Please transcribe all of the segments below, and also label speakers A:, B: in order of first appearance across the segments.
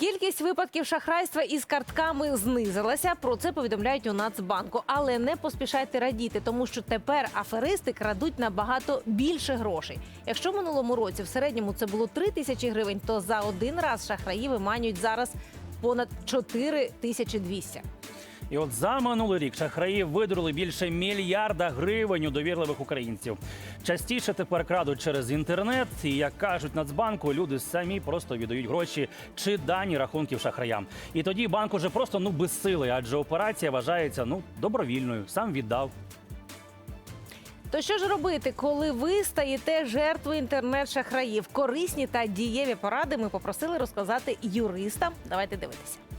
A: Кількість випадків шахрайства із картками знизилася. Про це повідомляють у Нацбанку. Але не поспішайте радіти, тому що тепер аферисти крадуть набагато більше грошей. Якщо в минулому році в середньому це було 3 тисячі гривень, то за один раз шахраї виманюють зараз понад 4200. тисячі 200.
B: І от за минулий рік шахраї видурили більше мільярда гривень у довірливих українців. Частіше тепер крадуть через інтернет. І як кажуть Нацбанку, люди самі просто віддають гроші чи дані рахунків шахраям. І тоді банк уже просто ну без сили, адже операція вважається ну добровільною. Сам віддав.
A: То що ж робити, коли ви стаєте жертвою інтернет-шахраїв? Корисні та дієві поради ми попросили розказати юристам. Давайте дивитися.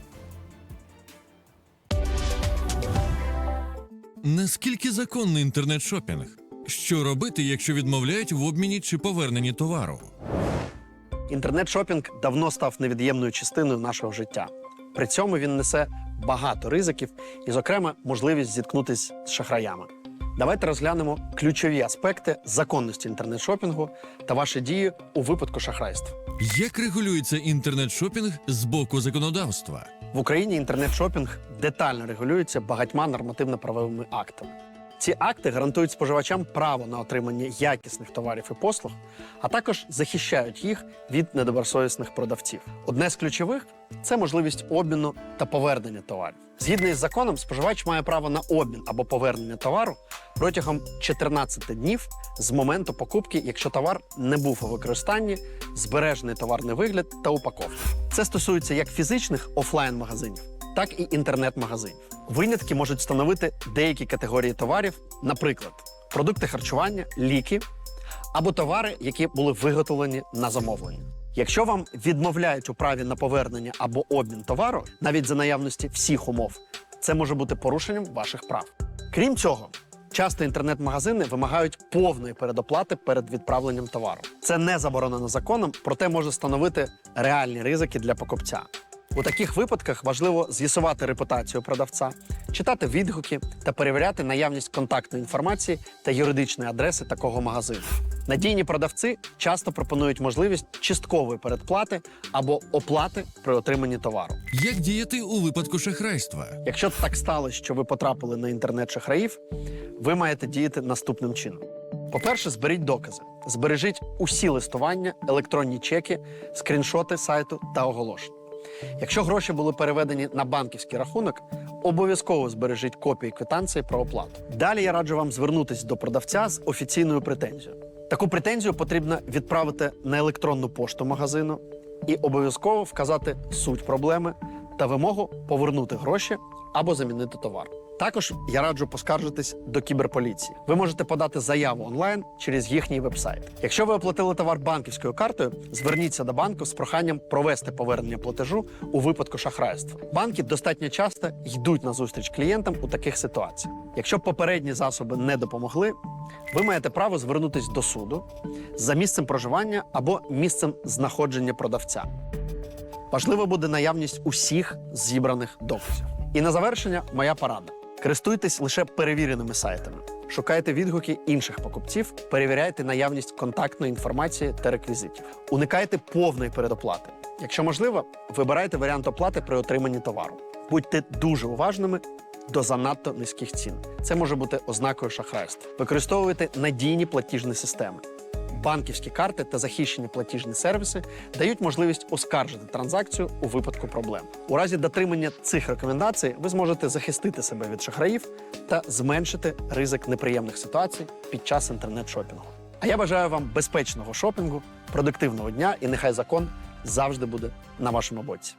C: Наскільки законний інтернет-шопінг? Що робити, якщо відмовляють в обміні чи поверненні товару?
D: Інтернет-шопінг давно став невід'ємною частиною нашого життя. При цьому він несе багато ризиків і, зокрема, можливість зіткнутися з шахраями. Давайте розглянемо ключові аспекти законності інтернет-шопінгу та ваші дії у випадку шахрайств.
C: Як регулюється інтернет-шопінг з боку законодавства?
D: В Україні інтернет-шопінг детально регулюється багатьма нормативно-правовими актами. Ці акти гарантують споживачам право на отримання якісних товарів і послуг, а також захищають їх від недобросовісних продавців. Одне з ключових це можливість обміну та повернення товарів. Згідно із законом, споживач має право на обмін або повернення товару протягом 14 днів з моменту покупки, якщо товар не був у використанні, збережений товарний вигляд та упаковка. Це стосується як фізичних офлайн-магазинів, так і інтернет-магазинів. Винятки можуть становити деякі категорії товарів, наприклад, продукти харчування, ліки або товари, які були виготовлені на замовлення. Якщо вам відмовляють у праві на повернення або обмін товару, навіть за наявності всіх умов, це може бути порушенням ваших прав. Крім цього, часто інтернет-магазини вимагають повної передоплати перед відправленням товару. Це не заборонено законом, проте може становити реальні ризики для покупця. У таких випадках важливо з'ясувати репутацію продавця, читати відгуки та перевіряти наявність контактної інформації та юридичної адреси такого магазину. Надійні продавці часто пропонують можливість часткової передплати або оплати при отриманні товару.
C: Як діяти у випадку шахрайства?
D: Якщо так сталося, що ви потрапили на інтернет шахраїв, ви маєте діяти наступним чином. По-перше, зберіть докази, збережіть усі листування, електронні чеки, скріншоти сайту та оголошення. Якщо гроші були переведені на банківський рахунок, обов'язково збережіть копії квитанції про оплату. Далі я раджу вам звернутися до продавця з офіційною претензією. Таку претензію потрібно відправити на електронну пошту магазину і обов'язково вказати суть проблеми та вимогу повернути гроші або замінити товар. Також я раджу поскаржитись до кіберполіції. Ви можете подати заяву онлайн через їхній вебсайт. Якщо ви оплатили товар банківською картою, зверніться до банку з проханням провести повернення платежу у випадку шахрайства. Банки достатньо часто йдуть на зустріч клієнтам у таких ситуаціях. Якщо попередні засоби не допомогли, ви маєте право звернутись до суду за місцем проживання або місцем знаходження продавця. Важливо буде наявність усіх зібраних доказів. І на завершення моя порада: користуйтесь лише перевіреними сайтами. Шукайте відгуки інших покупців, перевіряйте наявність контактної інформації та реквізитів. Уникайте повної передоплати. Якщо можливо, вибирайте варіант оплати при отриманні товару. Будьте дуже уважними до занадто низьких цін. Це може бути ознакою шахрайства. Використовуйте надійні платіжні системи. Банківські карти та захищені платіжні сервіси дають можливість оскаржити транзакцію у випадку проблем. У разі дотримання цих рекомендацій ви зможете захистити себе від шахраїв та зменшити ризик неприємних ситуацій під час інтернет-шопінгу. А я бажаю вам безпечного шопінгу, продуктивного дня і нехай закон завжди буде на вашому боці.